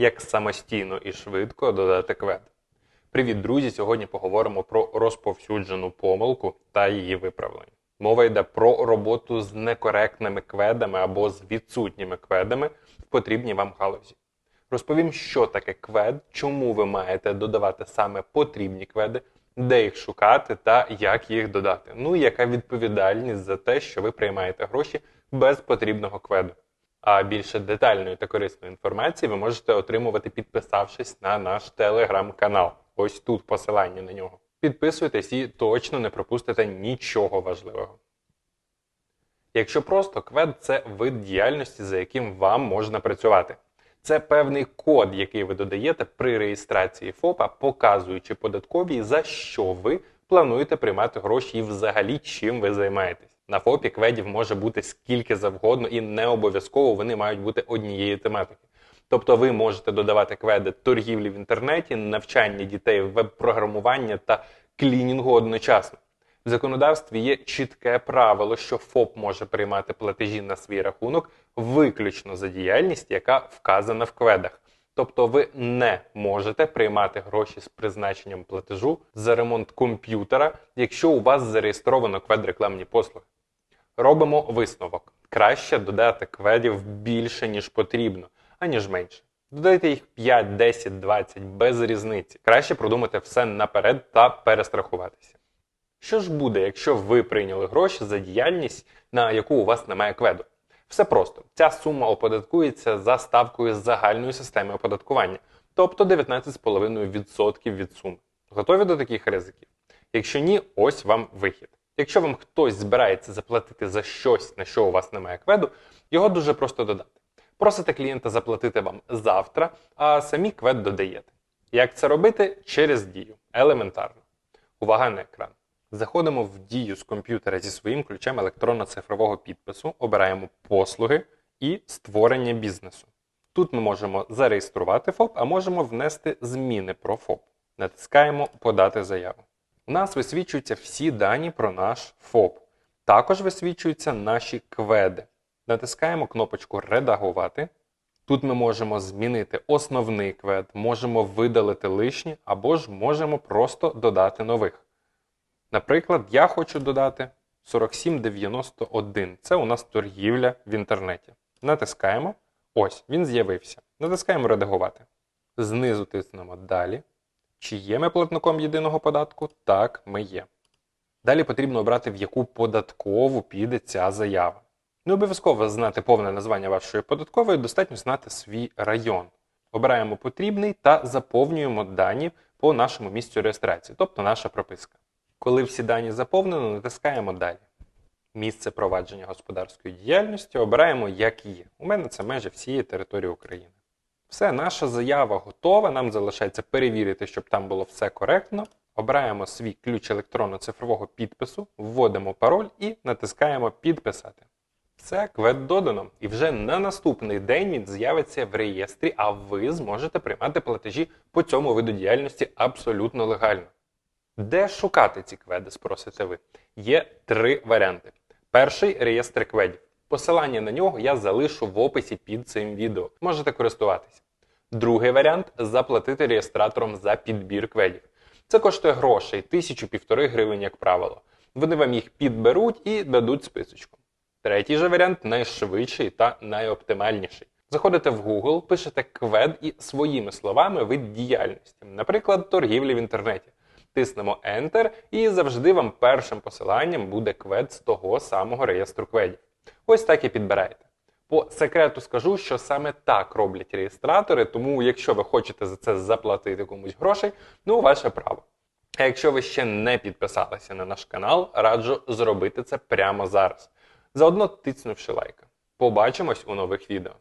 як самостійно і швидко додати квед. Привіт, друзі! Сьогодні поговоримо про розповсюджену помилку та її виправлення. Мова йде про роботу з некоректними кведами або з відсутніми кведами в потрібній вам галузі. Розповім, що таке квед, чому ви маєте додавати саме потрібні кведи, де їх шукати та як їх додати. Ну і яка відповідальність за те, що ви приймаєте гроші без потрібного кведу. Більше детальної та корисної інформації ви можете отримувати, підписавшись на наш телеграм-канал. Ось тут посилання на нього. Підписуйтесь і точно не пропустите нічого важливого. Якщо просто квед це вид діяльності, за яким вам можна працювати. Це певний код, який ви додаєте при реєстрації ФОПа, показуючи податковій, за що ви плануєте приймати гроші і взагалі чим ви займаєтесь. На ФОПі кведів може бути скільки завгодно, і не обов'язково вони мають бути однієї тематики. Тобто ви можете додавати кведи торгівлі в інтернеті, навчання дітей веб-програмування та клінінгу одночасно. В законодавстві є чітке правило, що ФОП може приймати платежі на свій рахунок виключно за діяльність, яка вказана в кведах. Тобто ви не можете приймати гроші з призначенням платежу за ремонт комп'ютера, якщо у вас зареєстровано квед рекламні послуги. Робимо висновок. Краще додати кведів більше, ніж потрібно, аніж менше. Додайте їх 5, 10, 20 без різниці. Краще продумати все наперед та перестрахуватися. Що ж буде, якщо ви прийняли гроші за діяльність, на яку у вас немає кведу? Все просто. Ця сума оподаткується за ставкою загальної системи оподаткування, тобто 19,5% від суми. Готові до таких ризиків? Якщо ні, ось вам вихід. Якщо вам хтось збирається заплатити за щось, на що у вас немає кведу, його дуже просто додати. Просите клієнта заплатити вам завтра, а самі квед додаєте. Як це робити? Через дію. Елементарно. Увага на екран. Заходимо в дію з комп'ютера зі своїм ключем електронно-цифрового підпису, обираємо послуги і створення бізнесу. Тут ми можемо зареєструвати ФОП, а можемо внести зміни про ФОП. Натискаємо Подати заяву. У нас висвічуються всі дані про наш ФОП. Також висвічуються наші кведи. Натискаємо кнопочку Редагувати. Тут ми можемо змінити основний квед, можемо видалити лишні або ж можемо просто додати нових. Наприклад, я хочу додати 4791. Це у нас торгівля в інтернеті. Натискаємо. Ось, він з'явився. Натискаємо Редагувати. Знизу тиснемо Далі. Чи є ми платником єдиного податку? Так, ми є. Далі потрібно обрати, в яку податкову піде ця заява. Не обов'язково знати повне названня вашої податкової, достатньо знати свій район. Обираємо потрібний та заповнюємо дані по нашому місцю реєстрації, тобто наша прописка. Коли всі дані заповнено, натискаємо Далі. Місце провадження господарської діяльності обираємо, як є. У мене це межі всієї території України. Все, наша заява готова. Нам залишається перевірити, щоб там було все коректно. Обираємо свій ключ електронно-цифрового підпису, вводимо пароль і натискаємо Підписати. Все, квет додано. І вже на наступний день він з'явиться в реєстрі, а ви зможете приймати платежі по цьому виду діяльності абсолютно легально. Де шукати ці кведи, спросите ви? Є три варіанти. Перший реєстр кведів. Посилання на нього я залишу в описі під цим відео. Можете користуватися. Другий варіант заплатити реєстраторам за підбір кведів. Це коштує грошей, тисячу-півтори гривень, як правило. Вони вам їх підберуть і дадуть списочку. Третій же варіант найшвидший та найоптимальніший. Заходите в Google, пишете квед і своїми словами вид діяльності, наприклад, торгівлі в інтернеті. Тиснемо Enter, і завжди вам першим посиланням буде квед з того самого реєстру кведів. Ось так і підбираєте. По секрету скажу, що саме так роблять реєстратори, тому якщо ви хочете за це заплатити комусь грошей, ну ваше право. А якщо ви ще не підписалися на наш канал, раджу зробити це прямо зараз. Заодно тиснувши лайк. Побачимось у нових відео.